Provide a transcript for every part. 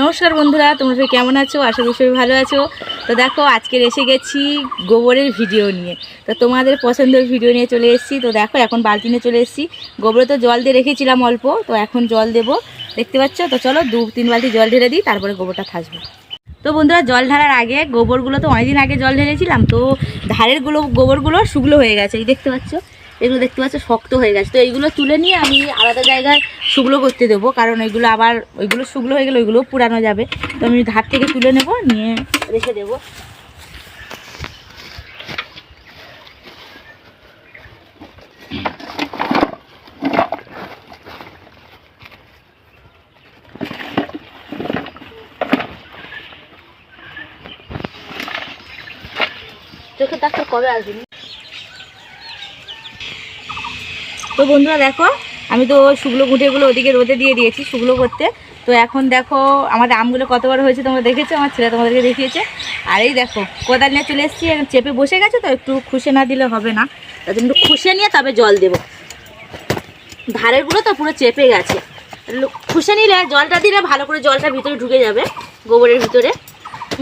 নমস্কার বন্ধুরা, তোমরা সবাই কেমন আছো? আশা করি ভালো আছো। তো দেখো, আজকে এসে গেছি গোবরের ভিডিও নিয়ে। তো তোমাদের পছন্দের ভিডিও নিয়ে চলে এসেছি। তো দেখো, এখন বালতি নিয়ে চলে এসেছি। গোবরে তো জল দিয়ে রেখেছিলাম অল্প, তো এখন জল দেবো। দেখতে পাচ্ছ? তো চলো, দু, তিন বালতি জল ঢেলে দিই, তারপরে গোবরটা থাসবো। তো বন্ধুরা, জল ঢালার আগে গোবরগুলো তো অনেকদিন আগে জল ঢেলেছিলাম, তো ধারেরগুলো গোবরগুলো শুকনো হয়ে গেছে, এই দেখতে পাচ্ছ? এগুলো দেখতে পাচ্ছ, শক্ত হয়ে গেছে। তো এইগুলো তুলে নিয়ে আমি আলাদা জায়গায় শুকনো করতে দেবো, কারণ ওইগুলো আবার, ওইগুলো শুকনো হয়ে গেলে ওইগুলোও পুরানো যাবে। তো আমি ধার থেকে তুলে নেব, নিয়ে রেখে দেবো। চোখের ডাক্তার কবে আসবেন তো বন্ধুরা দেখো, আমি তো শুকনো গুঁটেগুলো ওদিকে রোদে দিয়ে দিয়েছি, শুকনো করতে। তো এখন দেখো, আমাদের আমগুলো কত বড় হয়েছে তোমরা দেখেছ? আমার ছেলে তোমাদেরকে দেখিয়েছে। আর এই দেখো, কোদাল নিয়ে চলে এসেছি চেপে বসে গেছে তো, একটু খুশে না দিলে হবে না। তার জন্য একটু খুশে নিয়ে তবে জল দেবো। ধারেরগুলো তো পুরো চেপে গেছে। খুশে নিলে জলটা দিলে ভালো করে জলটা ভিতরে ঢুকে যাবে, গোবরের ভিতরে।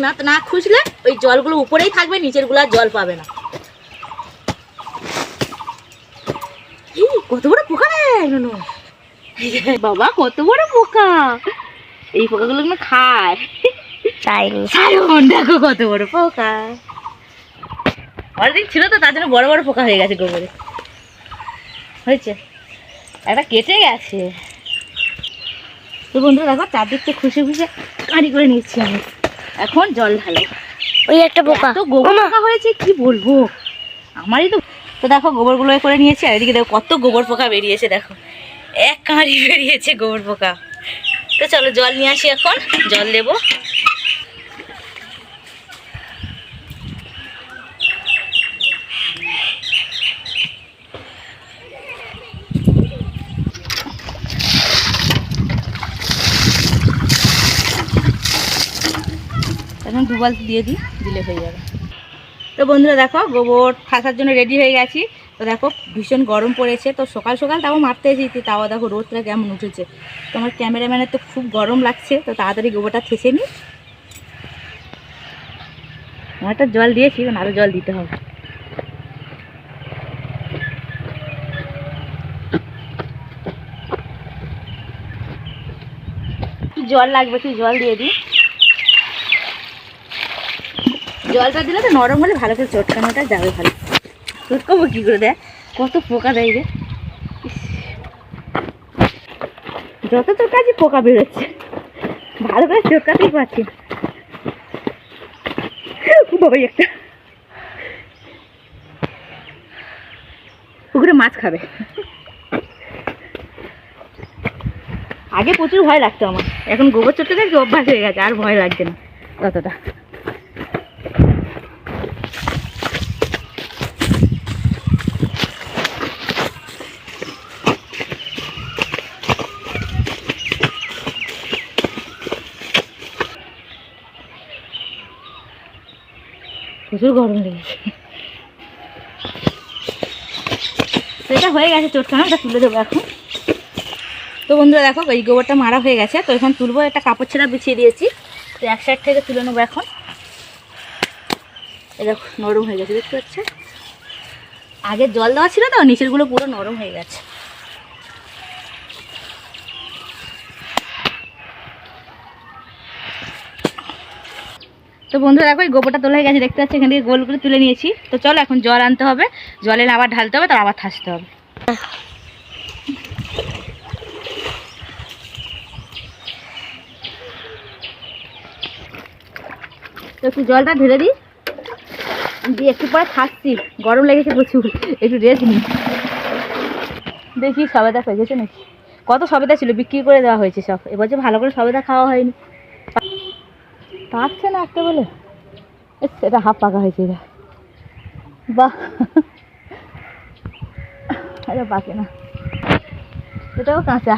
না না খুশলে ওই জলগুলো উপরেই থাকবে নিচেরগুলো আর জল পাবে না এই, কত বড় পোকা রে বাবা কত বড় পোকা। এই পোকাগুলো কিন্তু খায়। সায়ন দেখো কত বড় পোকা। অনেকদিন ছিল তো তার জন্য বড় বড় পোকা হয়ে গেছে গোবরে। হয়েছে। একটা কেটে গেছে। তো বন্ধুরা দেখো চারদিকটা খুশি খুশি কাঁড়ি করে নিচ্ছি আমি। এখন জল ঢালো। ওই একটা পোকা। তো গোবর পোকা হয়েছে কি বলব? আমারই তো তো দেখো গোবরগুলো করে নিয়েছি, আর এদিকে দেখো কত গোবর পোকা বেরিয়েছে, দেখো। এক কাঁড়ি বেরিয়েছে গোবর পোকা। তো চলো, জল নিয়ে আসি এখন, জল দেবো। এখন দু বালতি দিয়ে দিই, দিলে হয়ে যাবে। তো বন্ধুরা দেখো, গোবর ফাঁসার জন্য রেডি হয়ে গেছি। তো দেখো, ভীষণ গরম পড়েছে। তো সকাল সকাল তাও মারতে এসেছি, তাও দেখো রোদটা কেমন উঠেছে। তো আমার ক্যামেরাম্যানের তো খুব গরম লাগছে, তো তাড়াতাড়ি গোবরটা থেসে নিই। একটা জল দিয়েছি আরও জল দিতে হবে। জল লাগবে, একটু জল দিয়ে দিই। জলটা দিলে তো নরম হলে ভালো করে চটকানোটা যাবে ভালো। চটকাবো কী করে দেয় কত পোকা দেয় রে। যত চটকাছি পোকা বেরোচ্ছে, ভালো করে চটকাতেই পারছি। বাবাই একটা। পুকুরে মাছ খাবে। আগে প্রচুর ভয় লাগতো আমার। এখন গোবর চটকে দেখছি অভ্যাস হয়ে গেছে, আর ভয় লাগছে না ততটা। প্রচুর গরম লেগেছে। এটা হয়ে গেছে চটকানো এটা তুলে দেবো এখন। তো বন্ধুরা দেখো, এই গোবরটা মারা হয়ে গেছে। তো এখন তুলবো, একটা কাপড় ছেঁড়া বিছিয়ে দিয়েছি। তো এক সাইড থেকে তুলে নেব এখন। এই দেখো, নরম হয়ে গেছে, দেখতে পাচ্ছ? আগে জল দেওয়া ছিল তো, নিচেরগুলো পুরো নরম হয়ে গেছে। তো বন্ধুরা দেখো, এই গোবরটা তোলা হয়ে গেছে, দেখতে পাচ্ছি, এখান থেকে গোল করে তুলে নিয়েছি। তো চলো, এখন জল আনতে হবে। জলে আবার ঢালতে হবে তার আবার থাসতে হবে। তো একটু জলটা ঢেলে দিই। দিয়ে একটু পরে থাকছি গরম লেগেছে প্রচুর, একটু রেস্ট নিই। দেখি সবেদা পেয়েছে নাকি? কত সবেদা ছিল, বিক্রি করে দেওয়া হয়েছে সব। এবছর ভালো করে সবেদা খাওয়া হয়নি। পাকছে না একটা বলে? এটা হাফ পাকা হয়েছে এটা। বাহ। এটা পাকে না। এটাও কাঁচা।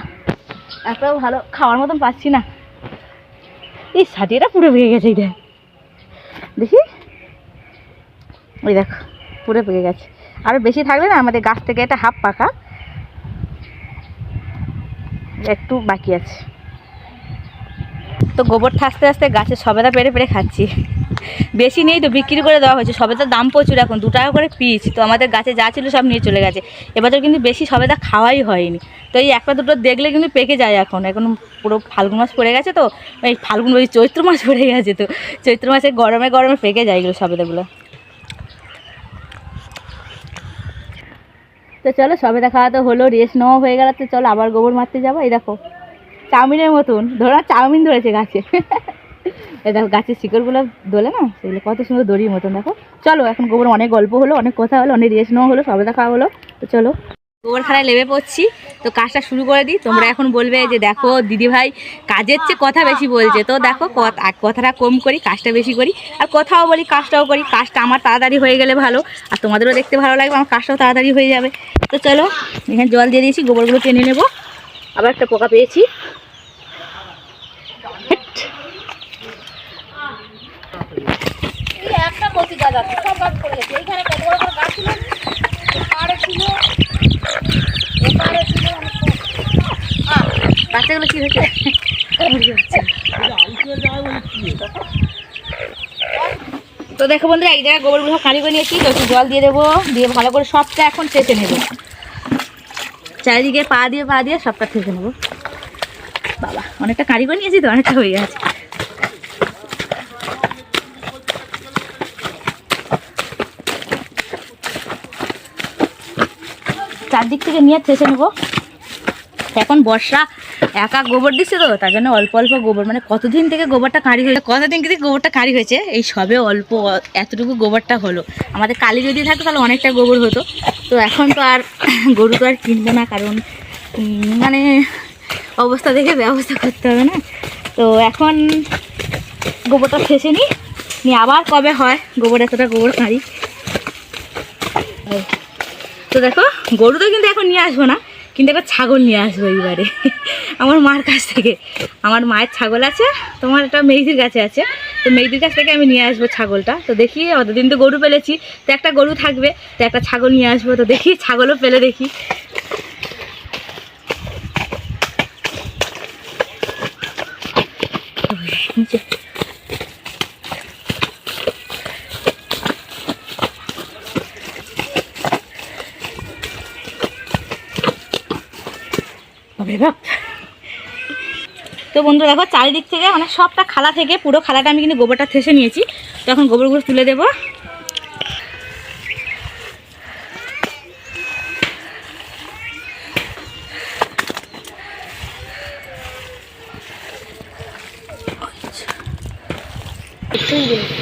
একটাও ভালো খাওয়ার মতন পাচ্ছি না। এই সাটিটা পুরো ভেঙে গেছে এটা দেখি। ওই দেখো পুরো পেকে গেছে। আরও বেশি থাকবে না আমাদের গাছ থেকে এটা হাফ পাকা। একটু বাকি আছে। তো গোবরটা আস্তে আস্তে গাছের সবেদা পেরে পেরে খাচ্ছি। বেশি নেই তো বিক্রি করে দেওয়া হয়েছে। সবেদার দাম প্রচুর এখন, দু টাকা করে পিস তো আমাদের গাছে যা ছিল সব নিয়ে চলে গেছে। এবছর কিন্তু বেশি সবেদা খাওয়াই হয়নি। তো এই একটা দুটো দেখলে কিন্তু পেকে যায় এখন। এখন পুরো ফাল্গুন মাস পড়ে গেছে তো এই ফাল্গুন ওই চৈত্র মাস পড়ে গেছে তো। চৈত্র মাসে গরমে গরমে পেকে যায় এগুলো সবেদাগুলো। তো চলো সবেদা খাওয়া তো হলো রেস্ট নেওয়া হয়ে গেল। তো চলো আবার গোবর মারতে যাব। এই দেখো। চাউমিনের মতন। ধরো চাউমিন ধরেছে গাছে। এই দেখো গাছের শিকড়গুলো দোলে না? সেগুলো কত সুন্দর দড়ির মতন, দেখো। চলো, এখন গোবর অনেক গল্প হলো, অনেক কথা হলো, অনেক রেস্ট নেওয়া হলো সবেদা দেখা হলো। তো চলো। গোবর খাড়ায় লেবে পড়ছি। তো কাজটা শুরু করে দিই। তোমরা এখন বলবে যে, দেখো দিদি ভাই কাজের চেয়ে কথা বেশি বলছে। তো দেখো কথাটা কম করি, কাজটা বেশি করি। আর কথাও বলি, কাজটাও করি। কাজটা আমার তাড়াতাড়ি হয়ে গেলে ভালো। আর তোমাদেরও দেখতে ভালো লাগবে, আমার কাজটাও তাড়াতাড়ি হয়ে যাবে। তো চলো, এখানে জল দিয়ে দিয়েছি, গোবরগুলো টেনে নেব। আবার একটা পোকা পেয়েছি হেট। এই একটা সব গাছ পড়ে গেছে। এইখানে কত বড় বড় গাছ ছিল? ছিল বাচ্চাগুলো কি হয়েছে? তো দেখো বন্ধুরা, এই জায়গায় গোবরগুলো কালি করে নিয়েছি, তো একটু জল দিয়ে দেবো, দিয়ে ভালো করে সবটা এখন চেঁচে নেব। চারিদিকে পা দিয়ে পা দিয়ে সবটা থেকে নেব। বাবা, অনেকটা কারি করে নিয়েছি তো, অনেকটা হয়ে গেছে। চারদিক থেকে নিয়ে ছেঁচে নেব। এখন বর্ষা একা গোবর দিচ্ছে তো, তার জন্য অল্প অল্প গোবর। মানে কতদিন থেকে গোবরটা কারি হয়েছে? কতদিন থেকে গোবরটা কারি হয়েছে? এই সবে অল্প, এতটুকু গোবরটা হলো। আমাদের কালি যদি থাকতো তাহলে অনেকটা গোবর হতো। তো এখন তো আর গরু তো আর কিনবো না, কারণ মানে অবস্থা দেখে ব্যবস্থা করতে হবে না। তো এখন গোবরটা শেষে নিই। নিয়ে আবার কবে হয়? গোবর এতটা গোবর কাঁড়ি তো দেখো গরু তো কিন্তু এখন নিয়ে আসব না, কিন্তু একটা ছাগল নিয়ে আসব এইবারে। আমার মার কাছ থেকে। আমার মায়ের ছাগল আছে, তোমার একটা মেয়েদির কাছে আছে। তো মেয়েদির কাছ থেকে আমি নিয়ে আসব ছাগলটা। তো দেখি, অতদিন তো গরু পেলেছি, তো একটা গরু থাকবে, তো একটা ছাগল নিয়ে আসব। তো দেখি, ছাগলও পেলে দেখি। নিচে বাপরে বাপ তো বন্ধু দেখো চারিদিক থেকে মানে সবটা খালা থেকে, পুরো খালাটা আমি কিন্তু গোবরটা থেসে নিয়েছি। তো এখন গোবরগুলো তুলে দেবো।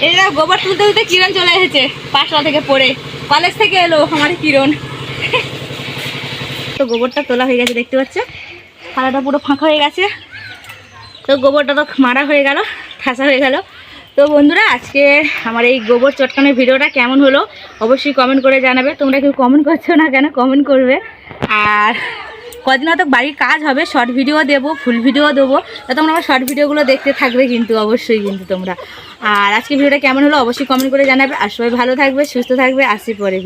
এই গোবর তুলতে তুলতে কিরণ চলে এসেছে পাঁচটা থেকে পড়ে। কলেজ থেকে এলো আমার কিরণ। তো গোবরটা তোলা হয়ে গেছে, দেখতে পাচ্ছ? থালাটা পুরো ফাঁকা হয়ে গেছে। তো গোবরটা তো মারা হয়ে গেল, ঠাসা হয়ে গেল। তো বন্ধুরা, আজকে আমার এই গোবর চটকানোর ভিডিওটা কেমন হলো অবশ্যই কমেন্ট করে জানাবে। তোমরা কেউ কমেন্ট করছ না কেন কমেন্ট করবে। আর কদিন হয়তো বাড়ির কাজ হবে শর্ট ভিডিও দেবো ফুল ভিডিও দেবো। তো তোমরা আমার শর্ট ভিডিওগুলো দেখতে থাকবে কিন্তু, অবশ্যই কিন্তু তোমরা। আর আজকে ভিডিওটা কেমন হলো অবশ্যই কমেন্ট করে জানাবে। আর সবাই ভালো থাকবে, সুস্থ থাকবে, আসি পরে